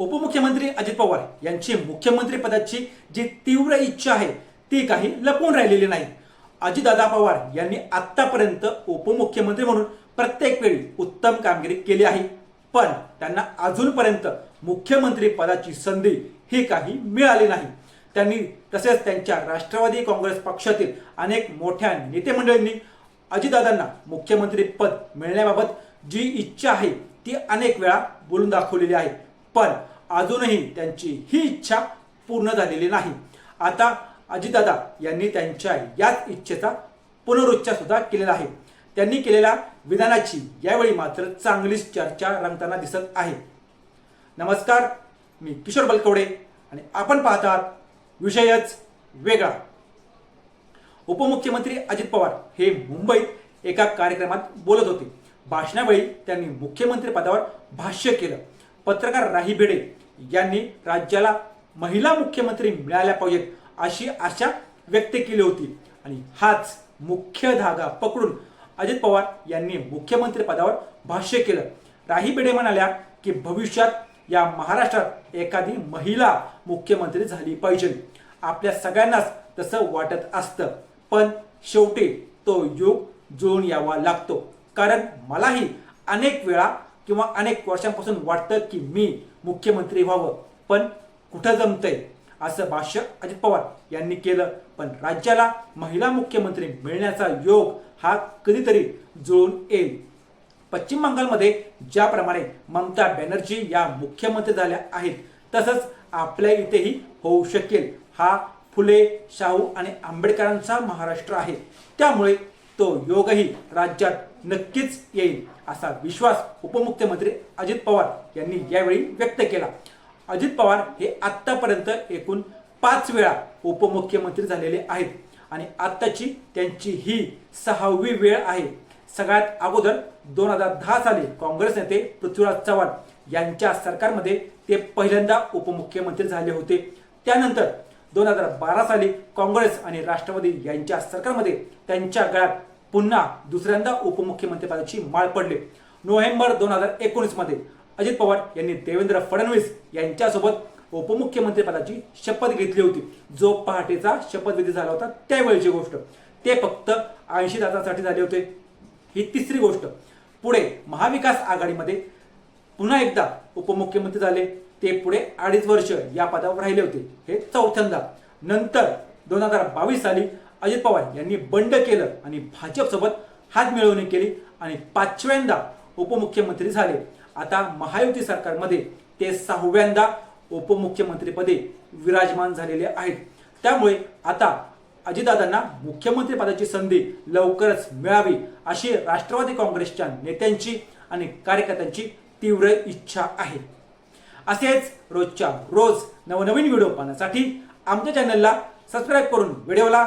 उपमुख्यमंत्री अजित पवार यांची मुख्यमंत्री पदाची जी तीव्र इच्छा आहे ती काही लपवून राहिलेली नाही. अजितदादा पवार यांनी आतापर्यंत उपमुख्यमंत्री म्हणून प्रत्येक वेळी उत्तम कामगिरी केली आहे. पण त्यांना अजूनपर्यंत मुख्यमंत्री पदाची संधी ही काही मिळाली नाही. त्यांनी तसेच त्यांच्या राष्ट्रवादी काँग्रेस पक्षातील अनेक मोठ्या नेते मंडळींनी अजितदादांना मुख्यमंत्री पद मिळण्याबाबत जी इच्छा आहे ती अनेक वेळा बोलून दाखवलेली आहे. पण अजूनही त्यांची ही इच्छा पूर्ण झालेली नाही. आता अजितदादा यांनी त्यांच्या याच इच्छेचा पुनरुच्चार सुद्धा केलेला आहे. त्यांनी केलेल्या विधानाची यावेळी मात्र चांगलीच चर्चा रंगताना दिसत आहे. नमस्कार मी किशोर बलकवडे आणि आपण पाहतात विषयच वेगळा. उपमुख्यमंत्री अजित पवार हे मुंबईत एका कार्यक्रमात बोलत होते. भाषणावेळी त्यांनी मुख्यमंत्री पदावर भाष्य केलं. पत्रकार राही भिडे यांनी राज्याला महिला मुख्यमंत्री मिळाल्या पाहिजेत अशी आशा व्यक्त केली होती. आणि हाच मुख्य धागा पकडून अजित पवार यांनी मुख्यमंत्री पदावर भाष्य केलं. राही भिडे म्हणाल्या की भविष्यात या महाराष्ट्रात एखादी महिला मुख्यमंत्री झाली पाहिजे. आपल्या सगळ्यांनाच तसं वाटत असतं. पण शेवटी तो योग जुळून यावा लागतो. कारण मलाही अनेक वेळा किंवा अनेक वर्षांपासून वाटतं की मी मुख्यमंत्री व्हावं. पण कुठं जमतंय? असं भाष्य अजित पवार यांनी केलं. पण राज्याला महिला मुख्यमंत्री मिळण्याचा योग हा कधीतरी जुळून येईल. पश्चिम बंगालमध्ये ज्याप्रमाणे ममता बॅनर्जी या मुख्यमंत्री झाल्या आहेत तसंच आपल्या इथेही होऊ शकेल. हा फुले शाहू आणि आंबेडकरांचा महाराष्ट्र आहे. त्यामुळे तो योगही राज्यात नक्कीच येईल असा विश्वास उपमुख्यमंत्री अजित पवार यांनी यावेळी व्यक्त केला. अजित पवार हे आत्तापर्यंत एकूण पाच वेळा उपमुख्यमंत्री झालेले आहेत आणि आत्ताची त्यांची ही सहावी वेळ आहे. सगळ्यात अगोदर दोन हजार दहा साली काँग्रेस नेते पृथ्वीराज चव्हाण यांच्या सरकारमध्ये ते पहिल्यांदा उपमुख्यमंत्री झाले होते. त्यानंतर दोन हजार बारा साली काँग्रेस आणि राष्ट्रवादी यांच्या सरकारमध्ये त्यांच्या गळ्यात पुन्हा दुसऱ्यांदा उपमुख्यमंत्रीपदाची माळ पडली. नोव्हेंबर दोन हजार एकोणीसमध्ये अजित पवार यांनी देवेंद्र फडणवीस यांच्यासोबत उपमुख्यमंत्रीपदाची शपथ घेतली होती. जो पहाटेचा शपथविधी झाला होता त्यावेळीची गोष्ट. ते फक्त ऐंशी तासासाठी झाले होते. ही तिसरी गोष्ट. पुढे महाविकास आघाडीमध्ये पुन्हा एकदा उपमुख्यमंत्री झाले. ते पुढे अडीच वर्ष या पदावर राहिले होते. हे चौथ्यांदा. नंतर दोन हजार बावीस साली अजित पवार यांनी बंड केलं आणि भाजपसोबत हात मिळवणी केली आणि पाचव्यांदा उपमुख्यमंत्री झाले. आता महायुती सरकारमध्ये ते सहाव्यांदा उपमुख्यमंत्रीपदी विराजमान झालेले आहेत. त्यामुळे आता अजितदादांना मुख्यमंत्री पदाची संधी लवकरच मिळावी अशी राष्ट्रवादी काँग्रेसच्या नेत्यांची आणि कार्यकर्त्यांची तीव्र इच्छा आहे. असेच रोजच्या रोज नवनवीन व्हिडिओ पाहण्यासाठी आमच्या चॅनलला सबस्क्राईब करून व्हिडिओला